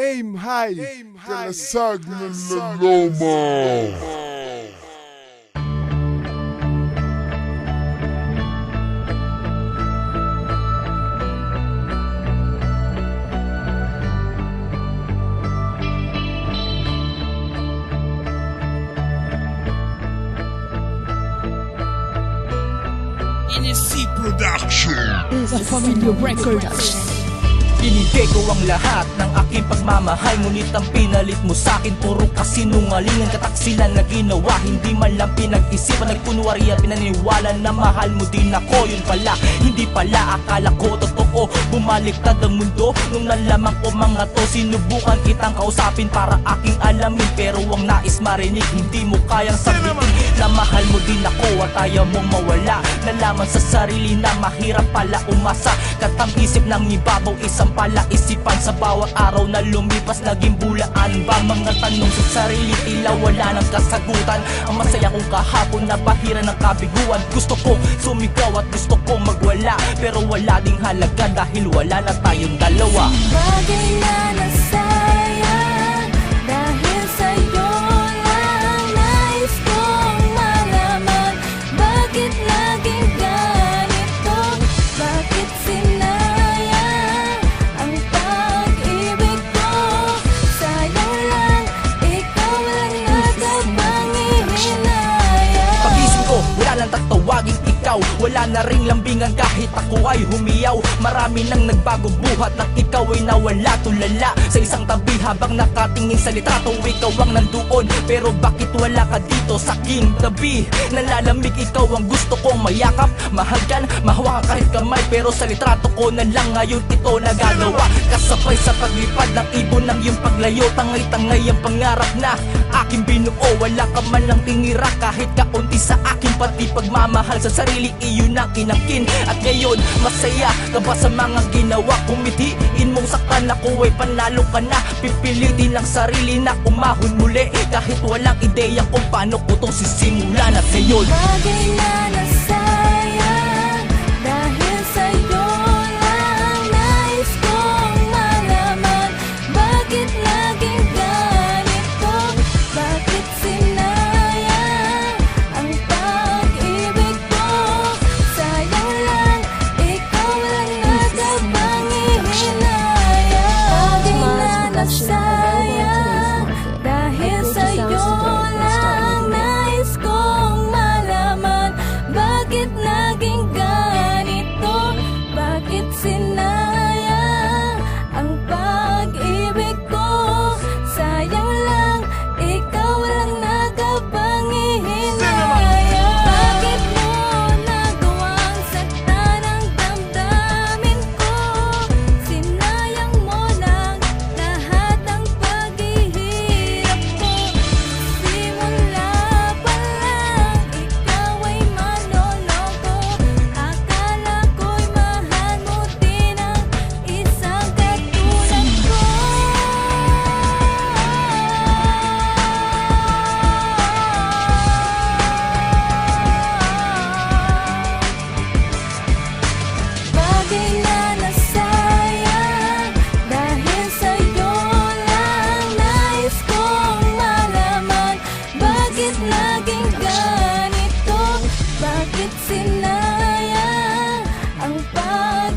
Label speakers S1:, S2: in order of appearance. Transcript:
S1: aim high, aim high,
S2: la the la Roma. Production.
S3: This is a familiar record.
S2: Binigay ko ang lahat ng aking pagmamahal Ngunit ang pinalit mo sa'kin Puro kasinungalingan. Kataksilan na ginawa Hindi man lang pinag-isipan Nagkunwari at pinaniwala na mahal mo din ako. Yun pala, hindi pala Akala ko totoo Bumaliktad ang mundo. Nung nalaman ko mga to Sinubukan kitang kausapin Para aking alamin. Pero ang nais marinig Hindi mo kayang sabihin Na mahal mo din ako At ayaw mong mawala. Nalaman sa sarili na mahirap pala umasa. Katang isip ng ibabaw Isang pala isipan Sa bawat araw na lumipas Naging bulaan ba? Mga tanong sa sarili Tila wala ng kasagutan. Ang masaya kong kahapon na bahira ng kabiguan. Gusto kong sumigaw at gusto kong magwala Pero wala ding halaga Dahil wala na tayong dalawa.
S4: Bagay na nasayang ikaw.
S2: Wala na ring lambingan kahit ako ay humiyaw. Marami nang nagbago buhat Nang ikaw ay nawala tulala. Sa isang tabi habang nakatingin sa litrato Ikaw ang nandoon. Pero bakit wala ka dito sa aking tabi? Nalalamig ikaw ang gusto kong mayakap. Mahagan, mahawakan kahit kamay Pero sa litrato ko na lang ngayon ito nagagawa. Kasabay sa paglipad ng ibon ng iyong paglayo Tangay-tangay ang pangarap na aking binuo Wala ka man lang tingira kahit kaunti sa akin Pati pagmamahal sa sarili iyon ang kinangkin At ngayon masaya ka ba sa mga ginawa? Kumithiin mong saktan ako ay panalo ka na. Pipilitin ang sarili na umahon muli. Kahit walang ideya kung paano ko to sisimulan. At ngayon
S4: Bagay na Bakit laging ganito? Bakit sinayang Ang pag-ibig